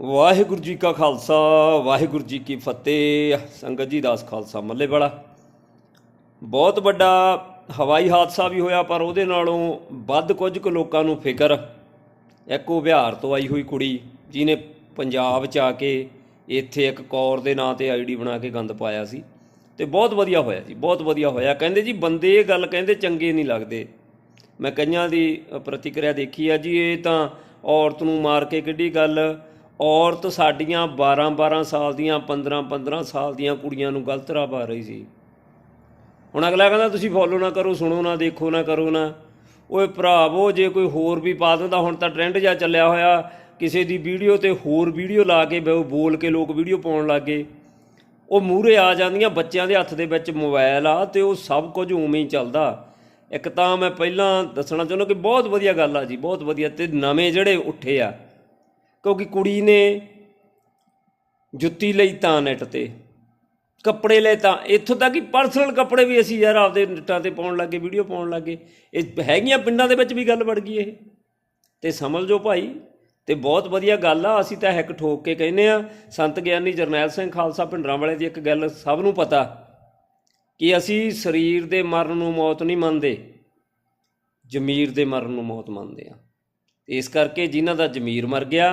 ਵਾਹਿਗੁਰੂ ਜੀ ਕਾ ਖਾਲਸਾ, ਵਾਹਿਗੁਰੂ ਜੀ ਕੀ ਫਤਿਹ। ਸੰਗਤ ਜੀ ਦਾਸ ਖਾਲਸਾ ਮੱਲੇ ਵਾਲਾ। ਬਹੁਤ ਵੱਡਾ ਹਵਾਈ ਹਾਦਸਾ ਵੀ ਹੋਇਆ, ਪਰ ਉਹਦੇ ਨਾਲੋਂ ਵੱਧ ਕੁਝ ਕੁ ਲੋਕਾਂ ਨੂੰ ਫਿਕਰ। ਇੱਕੋ ਬਿਹਾਰ ਤੋਂ ਆਈ ਹੋਈ ਕੁੜੀ, ਜਿਹਨੇ ਪੰਜਾਬ 'ਚ ਆ ਕੇ ਇੱਥੇ ਇੱਕ ਕੌਰ ਦੇ ਨਾਂ ਤੇ ਆਈਡੀ ਬਣਾ ਕੇ ਗੰਦ ਪਾਇਆ ਸੀ। ਤੇ ਬਹੁਤ ਵਧੀਆ ਹੋਇਆ ਜੀ, ਬਹੁਤ ਵਧੀਆ ਹੋਇਆ। ਕਹਿੰਦੇ ਜੀ, ਬੰਦੇ ਇਹ ਗੱਲ ਕਹਿੰਦੇ ਚੰਗੇ ਨਹੀਂ ਲੱਗਦੇ। ਮੈਂ ਕਈਆਂ ਦੀ ਪ੍ਰਤੀਕਿਰਿਆ ਦੇਖੀ ਆ ਜੀ, ਇਹ ਤਾਂ ਔਰਤ ਨੂੰ ਮਾਰ ਕੇ ਕਿੱਡੀ ਗੱਲ ਔਰਤ ਸਾਡੀਆਂ 12 12 ਸਾਲ ਦੀਆਂ 15 15 ਸਾਲ ਦੀਆਂ ਕੁੜੀਆਂ ਨੂੰ ਗਲਤ ਰਾਹ ਪਾ ਰਹੀ ਸੀ। ਹੁਣ ਅਗਲਾ ਕਹਿੰਦਾ, ਤੁਸੀਂ ਫੋਲੋ ਨਾ ਕਰੋ, ਸੁਣੋ ਨਾ, ਦੇਖੋ ਨਾ, ਕਰੋ ਨਾ। ਓਏ ਭਰਾਵੋ ਜੇ ਕੋਈ ਹੋਰ ਵੀ ਪਾ ਦਿੰਦਾ, ਹੁਣ ਤਾਂ ਟ੍ਰੈਂਡ ਜਿਹਾ ਚੱਲਿਆ ਹੋਇਆ। ਕਿਸੇ ਦੀ ਵੀਡੀਓ ਤੇ ਹੋਰ ਵੀਡੀਓ ਲਾ ਕੇ ਬ- ਬੋਲ ਕੇ ਲੋਕ ਵੀਡੀਓ ਪਾਉਣ ਲੱਗੇ ਉਹ ਮੂਹਰੇ ਆ ਜਾਂਦੀਆਂ, ਬੱਚਿਆਂ ਦੇ ਹੱਥ ਦੇ ਵਿੱਚ ਮੋਬਾਈਲ ਆ ਤੇ ਉਹ ਸਭ ਕੁਝ ਉਵੇਂ ਹੀ ਚੱਲਦਾ। ਇੱਕ ਤਾਂ ਮੈਂ ਪਹਿਲਾਂ ਦੱਸਣਾ ਚਾਹੁੰਦਾ ਕਿ ਬਹੁਤ ਵਧੀਆ ਗੱਲ ਆ ਜੀ, ਬਹੁਤ ਵਧੀਆ। ਤੇ ਨਵੇਂ ਜਿਹੜੇ ਉੱਠੇ ਆ ਕਿਉਂਕਿ ਕੁੜੀ ਨੇ ਜੁੱਤੀ ਲਈ ਤਾਂ ਨੈਟ ਤੇ, ਕੱਪੜੇ ਲੈ ਤਾਂ। ਇੱਥੋਂ ਤੱਕ ਕਿ ਪਰਸਨਲ ਕੱਪੜੇ ਵੀ ਅਸੀਂ ਯਾਰ ਆਪਦੇ ਨੈਟਾਂ ਤੇ ਪਾਉਣ ਲੱਗੇ ਵੀਡੀਓ ਪਾਉਣ ਲੱਗੇ। ਇਹ ਹੈਗੀਆਂ ਪਿੰਡਾਂ ਦੇ ਵਿੱਚ ਵੀ ਗੱਲ ਵੜ ਗਈ ਇਹ। ਤੇ ਸਮਝ ਜੋ ਭਾਈ, ਤੇ ਬਹੁਤ ਵਧੀਆ ਗੱਲ ਆ। ਅਸੀਂ ਤਾਂ ਹੈਕ ਠੋਕ ਕੇ ਕਹਿੰਨੇ ਆ, ਸੰਤ ਗਿਆਨੀ ਜਰਨੈਲ ਸਿੰਘ ਖਾਲਸਾ ਪਿੰਡਰਾਂ ਵਾਲੇ ਦੀ ਇੱਕ ਗੱਲ ਸਭ ਨੂੰ ਪਤਾ, ਕਿ ਅਸੀਂ ਸਰੀਰ ਦੇ ਮਰਨ ਨੂੰ ਮੌਤ ਨਹੀਂ ਮੰਨਦੇ, ਜ਼ਮੀਰ ਦੇ ਮਰਨ ਨੂੰ ਮੌਤ ਮੰਨਦੇ ਆ। ਇਸ ਕਰਕੇ ਜਿਨ੍ਹਾਂ ਦਾ ਜ਼ਮੀਰ ਮਰ ਗਿਆ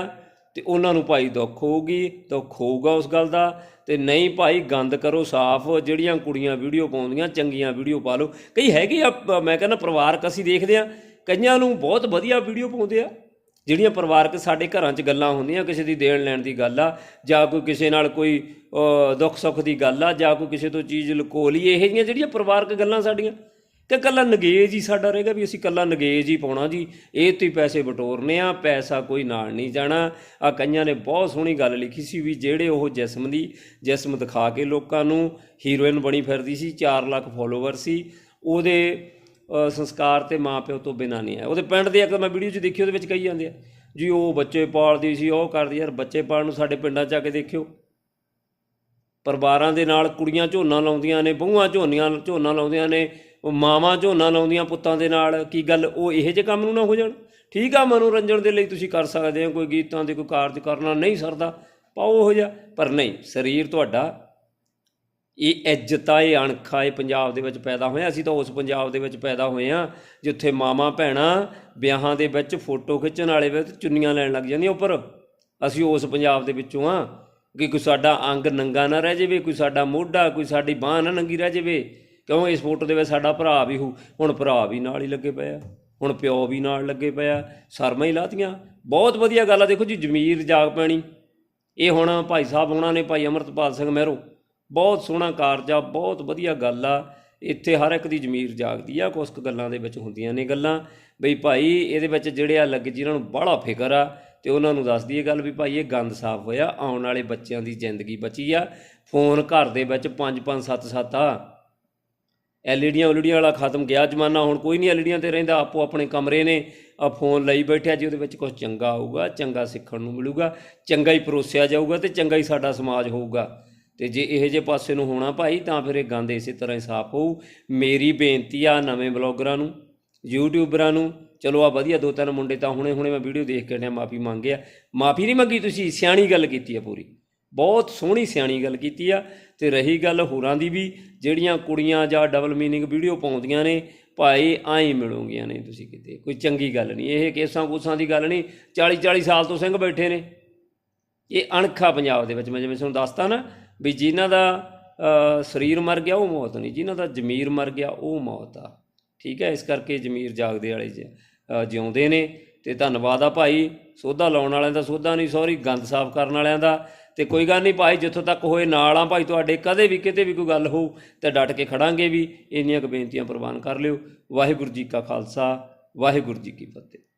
ਤੇ ਉਹਨਾਂ ਨੂੰ ਭਾਈ ਦੁੱਖ ਹੋਊਗੀ, ਦੁੱਖ ਹੋਊਗਾ ਉਸ ਗੱਲ ਦਾ। ਤੇ ਨਹੀਂ ਭਾਈ, ਗੰਦ ਕਰੋ, ਸਾਫ਼, ਜਿਹੜੀਆਂ ਕੁੜੀਆਂ ਵੀਡੀਓ ਪਾਉਂਦੀਆਂ, ਚੰਗੀਆਂ ਵੀਡੀਓ ਪਾ ਲਓ। ਕਈ ਹੈਗੇ ਆ ਮੈਂ ਕਹਿੰਦਾ ਪਰਿਵਾਰਕ ਅਸੀਂ ਦੇਖਦੇ ਆ, ਕਈਆਂ ਨੂੰ ਬਹੁਤ ਵਧੀਆ ਵੀਡੀਓ ਪਾਉਂਦੇ ਆ। ਜਿਹੜੀਆਂ ਪਰਿਵਾਰਕ ਸਾਡੇ ਘਰਾਂ 'ਚ ਗੱਲਾਂ ਹੁੰਦੀਆਂ, ਕਿਸੇ ਦੀ ਦੇਣ ਲੈਣ ਦੀ ਗੱਲ ਆ, ਜਾਂ ਕੋਈ ਕਿਸੇ ਨਾਲ ਕੋਈ ਦੁੱਖ ਸੁੱਖ ਦੀ ਗੱਲ ਆ, ਜਾਂ ਕੋਈ ਕਿਸੇ ਤੋਂ ਚੀਜ਼ ਲੁਕੋ ਲਈ, ਇਹ ਜਿਹੀਆਂ ਜਿਹੜੀਆਂ ਪਰਿਵਾਰਕ ਗੱਲਾਂ ਸਾਡੀਆਂ। ਕਿ ਕੱਲਾ ਨਗੇਜ ਹੀ ਸਾਡਾ ਰਹੇਗਾ ਵੀ ਅਸੀਂ ਕੱਲਾ ਨਗੇਜ ਹੀ ਪਾਉਣਾ ਜੀ। ਇਹ ਤੇ ਪੈਸੇ ਬਟੋਰਨੇ ਆ ਪੈਸਾ ਕੋਈ ਨਾਲ ਨਹੀਂ ਜਾਣਾ। ਆ ਕਈਆਂ ਨੇ ਬਹੁਤ ਸੋਹਣੀ ਗੱਲ ਲਿਖੀ ਸੀ ਵੀ ਜਿਹੜੇ ਉਹ ਜਿਸਮ ਦੀ ਜਿਸਮ ਦਿਖਾ ਕੇ ਲੋਕਾਂ ਨੂੰ ਹੀਰੋਇਨ ਬਣੀ ਫਿਰਦੀ ਸੀ 4 ਲੱਖ ਫੋਲੋਵਰ ਸੀ ਉਹਦੇ ਅ, ਸੰਸਕਾਰ ਤੇ ਮਾਪਿਓ ਤੋਂ ਬਿਨਾਂ ਨਹੀਂ ਹੈ ਉਹਦੇ ਪਿੰਡ ਦੇ ਇੱਕ ਮੈਂ ਵੀਡੀਓ 'ਚ ਦੇਖੀ ਉਹਦੇ ਵਿੱਚ ਕਹੀ ਜਾਂਦੇ ਆ ਜੀ ਉਹ ਬੱਚੇ ਪਾਲਦੀ ਸੀ ਉਹ ਕਰਦੀ ਯਾਰ ਬੱਚੇ ਪਾਲਣ ਨੂੰ ਸਾਡੇ ਪਿੰਡਾਂ 'ਚ ਆ ਕੇ ਦੇਖਿਓ। ਪਰਿਵਾਰਾਂ ਦੇ ਨਾਲ ਕੁੜੀਆਂ ਝੋਨਾ ਲਾਉਂਦੀਆਂ ਨੇ ਬਹੂਆਂ ਝੋਨੀਆਂ ਝੋਨਾ ਲਾਉਂਦੀਆਂ ਨੇ ਉਹ ਮਾਵਾਂ ਝੋਨਾ ਲਾਉਂਦੀਆਂ ਪੁੱਤਾਂ ਦੇ ਨਾਲ, ਕੀ ਗੱਲ ਉਹ ਇਹੋ ਜਿਹੇ ਕੰਮ ਨੂੰ ਨਾ ਹੋ ਜਾਣ? ਠੀਕ ਆ, ਮਨੋਰੰਜਨ ਦੇ ਲਈ ਤੁਸੀਂ ਕਰ ਸਕਦੇ ਹੋ, ਕੋਈ ਗੀਤਾਂ ਦੇ ਕੋਈ ਕਾਰਜ ਕਰਨਾ ਨਹੀਂ ਸਰਦਾ, ਪਾਓ ਉਹ ਜਿਹਾ। ਪਰ ਨਹੀਂ, ਸਰੀਰ ਤੁਹਾਡਾ, ਇਹ ਇੱਜ਼ਤ ਆ ਇਹ ਅਣਖਾ, ਇਹ ਪੰਜਾਬ ਦੇ ਵਿੱਚ ਪੈਦਾ ਹੋਇਆ, ਅਸੀਂ ਤਾਂ ਉਸ ਪੰਜਾਬ ਦੇ ਵਿੱਚ ਪੈਦਾ ਹੋਏ ਆ ਜਿੱਥੇ ਮਾਵਾਂ, ਭੈਣਾਂ ਵਿਆਹਾਂ ਦੇ ਵਿੱਚ ਫੋਟੋ ਖਿੱਚਣ ਵਾਲੇ ਵਿੱਚ ਚੁੰਨੀਆਂ ਲੈਣ ਲੱਗ ਜਾਂਦੀਆਂ ਉੱਪਰ। ਅਸੀਂ ਉਸ ਪੰਜਾਬ ਦੇ ਵਿੱਚੋਂ ਆ ਕਿ ਕੋਈ ਸਾਡਾ ਅੰਗ ਨੰਗਾ ਨਾ ਰਹਿ ਜਾਵੇ, ਕੋਈ ਸਾਡਾ ਮੋਢਾ, ਕੋਈ ਸਾਡੀ ਬਾਹ ਨਾ ਨੰਗੀ ਰਹਿ ਜਾਵੇ। ਕਿਉਂ ਇਸ ਫੋਟੋ ਦੇ ਵਿੱਚ ਸਾਡਾ ਭਰਾ ਵੀ ਹੋ, ਹੁਣ ਭਰਾ ਵੀ ਨਾਲ ਹੀ ਲੱਗੇ ਪਏ ਆ, ਹੁਣ ਪਿਓ ਵੀ ਨਾਲ ਲੱਗੇ ਪਏ ਆ, ਸ਼ਰਮਾਂ ਹੀ ਲਾਤੀਆਂ। ਬਹੁਤ ਵਧੀਆ ਗੱਲ ਆ, ਦੇਖੋ ਜੀ, ਜ਼ਮੀਰ ਜਾਗ ਪੈਣੀ। ਇਹ ਹੁਣ ਭਾਈ ਸਾਹਿਬ ਉਹਨਾਂ ਨੇ ਭਾਈ ਅਮਰਤਪਾਲ ਸਿੰਘ ਮਹਿਰੋ, ਬਹੁਤ ਸੋਹਣਾ ਕਾਰਜ ਆ, ਬਹੁਤ ਵਧੀਆ ਗੱਲ ਆ। ਇੱਥੇ ਹਰ ਇੱਕ ਦੀ ਜ਼ਮੀਰ ਜਾਗਦੀ ਆ, ਕੁਛ ਕੁ ਗੱਲਾਂ ਦੇ ਵਿੱਚ ਹੁੰਦੀਆਂ ਨੇ ਗੱਲਾਂ। ਬਈ ਭਾਈ, ਇਹਦੇ ਵਿੱਚ ਜਿਹੜੇ ਆ ਲੱਗੇ ਜਿਹਨਾਂ ਨੂੰ ਬਾਹਲਾ ਫਿਕਰ ਆ, ਤੇ ਉਹਨਾਂ ਨੂੰ ਦੱਸਦੀ ਇਹ ਗੱਲ ਵੀ ਭਾਈ, ਇਹ ਗੰਦ ਸਾਫ਼ ਹੋਇਆ, ਆਉਣ ਵਾਲੇ ਬੱਚਿਆਂ ਦੀ ਜ਼ਿੰਦਗੀ ਬਚੀ ਆ। ਫੋਨ ਘਰ ਦੇ ਵਿੱਚ 5 5 7 7 ਆ। ਐਲਈਡੀਆਂ ਉਲਡੀਆਂ ਵਾਲਾ ਖਤਮ ਗਿਆ। ਜ਼ਮਾਨਾ ਹੁਣ ਕੋਈ ਨਹੀਂ ਐਲਈਡੀਆਂ ਤੇ ਰਹਿੰਦਾ, ਆਪੋ ਆਪਣੇ ਕਮਰੇ ਨੇ, ਆ ਫੋਨ ਲਈ ਬੈਠਿਆ ਜੀ, ਉਹਦੇ ਵਿੱਚ ਕੁਝ ਚੰਗਾ ਆਊਗਾ ਚੰਗਾ ਸਿੱਖਣ ਨੂੰ ਮਿਲੂਗਾ, ਚੰਗਾ ਹੀ ਪਰੋਸਿਆ ਜਾਊਗਾ ਤੇ ਚੰਗਾ ਹੀ ਸਾਡਾ ਸਮਾਜ ਹੋਊਗਾ। ਤੇ ਜੇ ਇਹੋ ਜਿਹੇ ਪਾਸੇ ਨੂੰ ਹੋਣਾ ਭਾਈ, ਤਾਂ ਫਿਰ ਇਹ ਗੰਦ ਇਸੇ ਤਰ੍ਹਾਂ ਹੀ ਸਾਫ਼ ਹੋਊ। ਮੇਰੀ ਬੇਨਤੀ ਆ ਨਵੇਂ ਬਲੌਗਰਾਂ ਨੂੰ, ਯੂਟਿਊਬਰਾਂ ਨੂੰ, ਚਲੋ ਆ ਵਧੀਆ ਦੋ ਤਿੰਨ ਮੁੰਡੇ ਤਾਂ ਹੁਣੇ ਹੁਣੇ ਮੈਂ ਵੀਡੀਓ ਦੇਖ ਕੇ ਨੇ ਮਾਫੀ ਮੰਗਿਆ ਮਾਫੀ ਨਹੀਂ ਮੰਗੀ ਤੁਸੀਂ, ਸਿਆਣੀ ਗੱਲ ਕੀਤੀ ਆ ਪੂਰੀ। ਬਹੁਤ ਸੋਹਣੀ ਸਿਆਣੀ ਗੱਲ ਕੀਤੀ ਆ ਤੇ ਰਹੀ ਗੱਲ ਹੋਰਾਂ ਦੀ ਵੀ, ਜਿਹੜੀਆਂ ਕੁੜੀਆਂ ਜਾਂ ਡਬਲ ਮੀਨਿੰਗ ਵੀਡੀਓ ਪਾਉਂਦੀਆਂ ਨੇ, ਭਾਈ ਆਈ ਮਿਲੋਗੀਆਂ ਨੇ ਤੁਸੀਂ ਕਿਤੇ, ਕੋਈ ਚੰਗੀ ਗੱਲ ਨਹੀਂ, ਇਹ ਕੇਸਾਂ ਕੂਸਾਂ ਦੀ ਗੱਲ ਨਹੀਂ 40 40 ਸਾਲ ਤੋਂ ਸਿੰਘ ਬੈਠੇ ਨੇ। ਇਹ ਅਣਖਾ ਪੰਜਾਬ ਦੇ ਵਿੱਚ, ਮੈਂ ਜਿਵੇਂ ਤੁਹਾਨੂੰ ਦੱਸਤਾ ਨਾ, ਵੀ ਜਿਨ੍ਹਾਂ ਦਾ ਸਰੀਰ ਮਰ ਗਿਆ, ਉਹ ਮੌਤ ਨਹੀਂ, ਜਿਨ੍ਹਾਂ ਦਾ ਜ਼ਮੀਰ ਮਰ ਗਿਆ, ਉਹ ਮੌਤ ਆ। ਠੀਕ ਹੈ, ਇਸ ਕਰਕੇ ਜ਼ਮੀਰ ਜਾਗਦੇ ਵਾਲੇ ਜਿਉਂਦੇ ਨੇ, ਤੇ ਧੰਨਵਾਦ ਆ ਭਾਈ, ਸੋਧਾ ਲਾਉਣ ਵਾਲਿਆਂ ਦਾ ਸੋਧਾ ਨਹੀਂ ਸੌਰੀ ਗੰਦ ਸਾਫ਼ ਕਰਨ ਵਾਲਿਆਂ ਦਾ। ਤੇ ਕੋਈ ਗੱਲ ਨਹੀਂ ਭਾਈ, ਜਿੱਥੋਂ ਤੱਕ ਹੋਏ ਨਾਲ ਆ ਭਾਈ, ਤੁਹਾਡੇ ਕਦੇ ਵੀ ਕਿਤੇ ਵੀ ਕੋਈ ਗੱਲ ਹੋਊ ਤੇ ਡਟ ਕੇ ਖੜਾਂਗੇ ਵੀ, ਇੰਨੀਆਂ ਕੁ ਬੇਨਤੀਆਂ ਪ੍ਰਵਾਨ ਕਰ ਲਿਓ। ਵਾਹਿਗੁਰੂ ਜੀ ਕਾ ਖਾਲਸਾ, ਵਾਹਿਗੁਰੂ ਜੀ ਕੀ ਫਤਿਹ।